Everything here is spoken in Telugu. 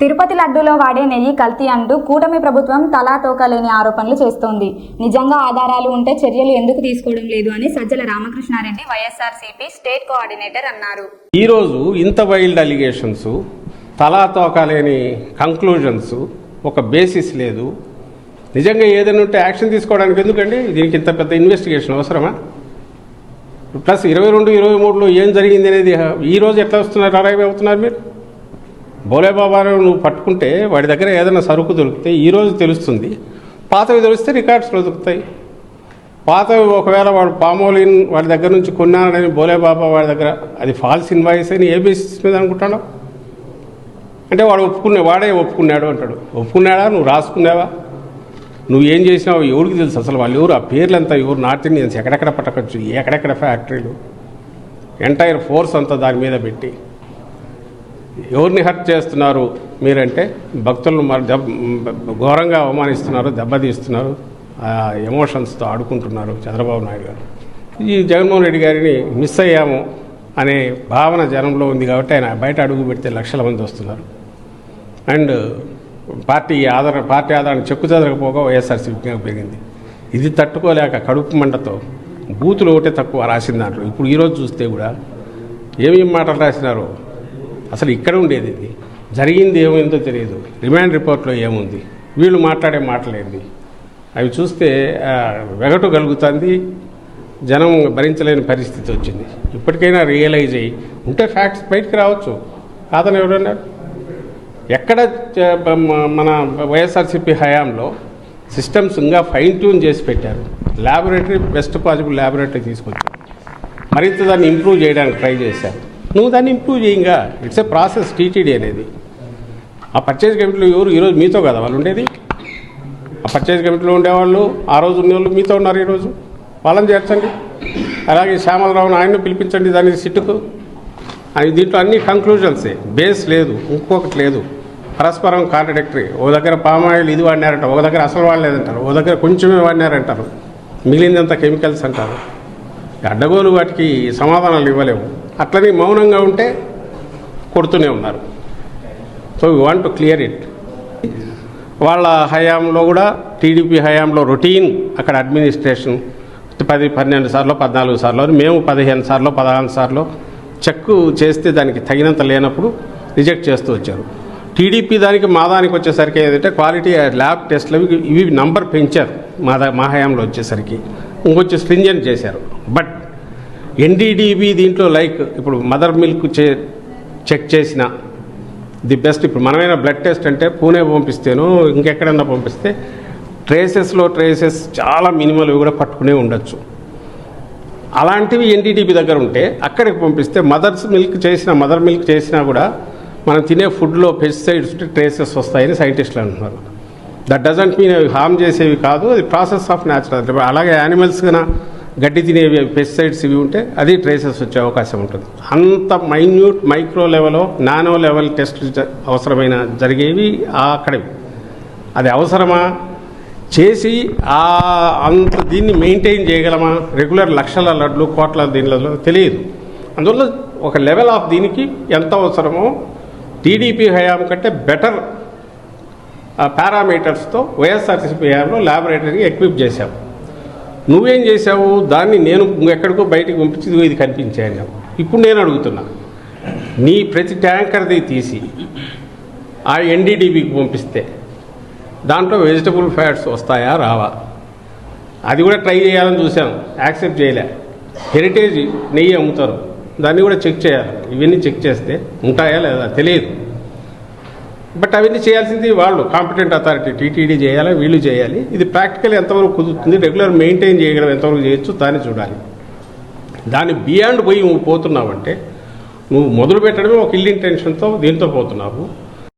తిరుపతి లడ్డూలో వాడే నెయ్యి కల్తీ అంటూ కూటమి ప్రభుత్వం తలా లేని ఆరోపణలు చేస్తోంది. నిజంగా ఆధారాలు ఉంటే చర్యలు ఎందుకు తీసుకోవడం లేదు అని Sajjala Ramakrishna Reddy YSRCP state coordinator అన్నారు. ఈరోజు ఇంత వైల్డ్ అలిగేషన్స్ తలా తోకాలేని కంక్లూజన్స్ ఒక బేసిస్ లేదు. నిజంగా ఏదైనా ఉంటే యాక్షన్ తీసుకోవడానికి ఎందుకండి? దీనికి ఇంత పెద్ద ఇన్వెస్టిగేషన్ అవసరమా? ప్లస్ ఇరవై రెండు ఇరవై మూడులో ఏం జరిగింది అనేది ఈరోజు ఎట్లా వస్తున్నారు అరైవ్ అవుతున్నారు మీరు? బోలేబాబాను నువ్వు పట్టుకుంటే వాడి దగ్గర ఏదైనా సరుకు దొరికితే ఈరోజు తెలుస్తుంది. పాతవి తెలిస్తే రికార్డ్స్లో దొరుకుతాయి. పాతవి ఒకవేళ వాడు పామోలిన్ వాడి దగ్గర నుంచి కొన్నానని బోలేబాబా వాడి దగ్గర అది ఫాల్స్ ఇన్వాయిస్ అని ఏ బేసిస్ మీద అనుకుంటాడు అంటే వాడు ఒప్పుకునే వాడే ఒప్పుకున్నాడు అంటాడు. ఒప్పుకున్నాడా? నువ్వు రాసుకున్నావా? నువ్వు ఏం చేసినావు ఎవరికి తెలుసు? అసలు వాళ్ళు ఎవరు? ఆ పేర్లంతా ఎవరు? నార్త్ ఇండియన్స్ ఎక్కడెక్కడ పట్టకచ్చు? ఎక్కడెక్కడ ఫ్యాక్టరీలు? ఎంటైర్ ఫోర్స్ అంతా దాని మీద పెట్టి ఎవరిని హర్ట్ చేస్తున్నారు మీరంటే? భక్తులను మరి దెబ్బ ఘోరంగా అవమానిస్తున్నారు దెబ్బతీస్తున్నారు ఆ ఎమోషన్స్తో ఆడుకుంటున్నారు చంద్రబాబు నాయుడు గారు. ఈ జగన్మోహన్ రెడ్డి గారిని మిస్ అయ్యాము అనే భావన జనంలో ఉంది కాబట్టి ఆయన బయట అడుగు పెడితే లక్షల మంది వస్తున్నారు. అండ్ పార్టీ ఆదరణ పార్టీ ఆదరణ చెక్కు చెదరకపోగా వైఎస్ఆర్సీపీ పెరిగింది. ఇది తట్టుకోలేక కడుపు మంటతో బూతులు ఒకటే తక్కువ రాసిన దాంట్లో. ఇప్పుడు ఈరోజు చూస్తే కూడా ఏమేమి మాటలు రాసినారో అసలు ఇక్కడ ఉండేది ఇది. జరిగింది ఏమైందో తెలియదు. రిమాండ్ రిపోర్ట్లో ఏముంది? వీళ్ళు మాట్లాడే మాటలేంది? అవి చూస్తే వెగటు కలుగుతుంది. జనం భరించలేని పరిస్థితి వచ్చింది. ఇప్పటికైనా రియలైజ్ అయ్యి ఉంటే ఫ్యాక్ట్స్ బయటకు రావచ్చు. కాదని ఎవరన్నారు ఎక్కడ మన వైఎస్ఆర్సీపీ హయాంలో సిస్టమ్స్ ఇంకా ఫైన్ ట్యూన్ చేసి పెట్టారు. ల్యాబొరేటరీ బెస్ట్ పాసిబుల్ ల్యాబొరేటరీ తీసుకొచ్చారు. మరింత దాన్ని ఇంప్రూవ్ చేయడానికి ట్రై చేశారు. నువ్వు దాన్ని ఇంప్రూవ్ చేయంగా. ఇట్స్ ఏ ప్రాసెస్ టీటీడీ అనేది. ఆ పర్చేజ్ కమిటీలో ఎవరు ఈరోజు మీతో కదా వాళ్ళు ఉండేది? ఆ పర్చేజ్ కమిటీలో ఉండేవాళ్ళు ఆ రోజు ఉండేవాళ్ళు మీతో ఉన్నారు ఈరోజు. వాళ్ళని చేర్చండి. అలాగే శ్యామలరావుని ఆయన్ను పిలిపించండి దాని సిట్టుకు. అవి దీంట్లో అన్ని కంక్లూజన్సే బేస్ లేదు ఇంకొకటి లేదు. పరస్పరం కాంట్రడిక్టరీ ఓ దగ్గర పామాయిల్ ఇది వాడినారంట ఒక దగ్గర అసలు వాడలేదంటారు ఓ దగ్గర కొంచెమే వాడినారంటారు. మిగిలిందంతా కెమికల్స్ అంటారు. అడ్డగోలు వాటికి సమాధానాలు ఇవ్వలేము అట్లని మౌనంగా ఉంటే కొడుతూనే ఉన్నారు. So we want to clear it వాళ్ళ హయాంలో కూడా టీడీపీ హయాంలో రొటీన్ అక్కడ అడ్మినిస్ట్రేషన్ పది పన్నెండు సార్లు పద్నాలుగు సార్లు అని మేము పదిహేను సార్లు పదహారు సార్లు చెక్ చేస్తే దానికి తగినంత లేనప్పుడు రిజెక్ట్ చేస్తూ వచ్చారు. టీడీపీ దానికి మా దానికి వచ్చేసరికి ఏంటంటే క్వాలిటీ ల్యాబ్ టెస్ట్లు ఇవి నంబర్ పెంచారు. మా దా మా హయాంలో వచ్చేసరికి. ఇంకొచ్చి స్ట్రింజెంట్ చేశారు. బట్ ఎన్డీడీబీ దీంట్లో లైక్ ఇప్పుడు మదర్ మిల్క్ చే చెక్ చేసిన ది బెస్ట్. ఇప్పుడు మనమైనా బ్లడ్ టెస్ట్ అంటే పూణే పంపిస్తేను ఇంకెక్కడన్నా పంపిస్తే ట్రేసెస్లో ట్రేసెస్ చాలా మినిమల్ కూడా పట్టుకునే ఉండొచ్చు. అలాంటివి ఎన్డీటీబీ దగ్గర ఉంటే అక్కడికి పంపిస్తే మదర్స్ మిల్క్ చేసిన మదర్ మిల్క్ చేసినా కూడా మనం తినే ఫుడ్లో పెస్టిసైడ్స్ ట్రేసెస్ వస్తాయని సైంటిస్టులు అంటున్నారు. దట్ డజంట్ మీన్ అవి హామ్ చేసేవి కాదు. అది ప్రాసెస్ ఆఫ్ న్యాచురల్. అలాగే యానిమల్స్ కన్నా గడ్డి తినేవి పెస్టిసైడ్స్ ఇవి ఉంటే అది ట్రేసెస్ వచ్చే అవకాశం ఉంటుంది. అంత మైన్యూట్ మైక్రో లెవెల్లో నానో లెవెల్ టెస్ట్ అవసరమైన జరిగేవి ఆ అక్కడవి అది అవసరమా? చేసి ఆ అంత దీన్ని మెయింటైన్ చేయగలమా? రెగ్యులర్ లక్షల లడ్లు కోట్ల దీనిలో తెలియదు. అందువల్ల ఒక లెవెల్ ఆఫ్ దీనికి ఎంత అవసరమో టీడీపీ హయాం కంటే బెటర్ పారామీటర్స్తో వైఎస్ఆర్సీపీ హయాంలో ల్యాబొరేటరీ ఎక్విప్ చేశాము నువ్వేం చేశావు? దాన్ని నేను ఎక్కడికో బయటకు పంపించి ఇది కనిపించాను ఇప్పుడు నేను అడుగుతున్నా. నీ ప్రతి ట్యాంకర్ది తీసి ఆ ఎన్డీడీబీకి పంపిస్తే దాంట్లో వెజిటబుల్ ఫ్యాట్స్ వస్తాయా రావా? అది కూడా ట్రై చేయాలని చూసాం యాక్సెప్ట్ చేయలే. హెరిటేజ్ నెయ్యి అమ్ముతారు. దాన్ని కూడా చెక్ చేయాలి. ఇవన్నీ చెక్ చేస్తే ఉంటాయా లేదా? తెలియదు. బట్ అవన్నీ చేయాల్సింది వాళ్ళు. కాంపిటెంట్ అథారిటీ టీటీడీ చేయాలి వీళ్ళు చేయాలి. ఇది ప్రాక్టికల్ ఎంతవరకు కుదురుతుంది రెగ్యులర్ మెయింటైన్ చేయగలం ఎంతవరకు చేయొచ్చు దాన్ని చూడాలి. దాన్ని బియాండ్ పోయి నువ్వు పోతున్నావంటే నువ్వు మొదలు పెట్టడమే ఒక ఇల్ ఇంటెన్షన్తో దీంతో పోతున్నావు.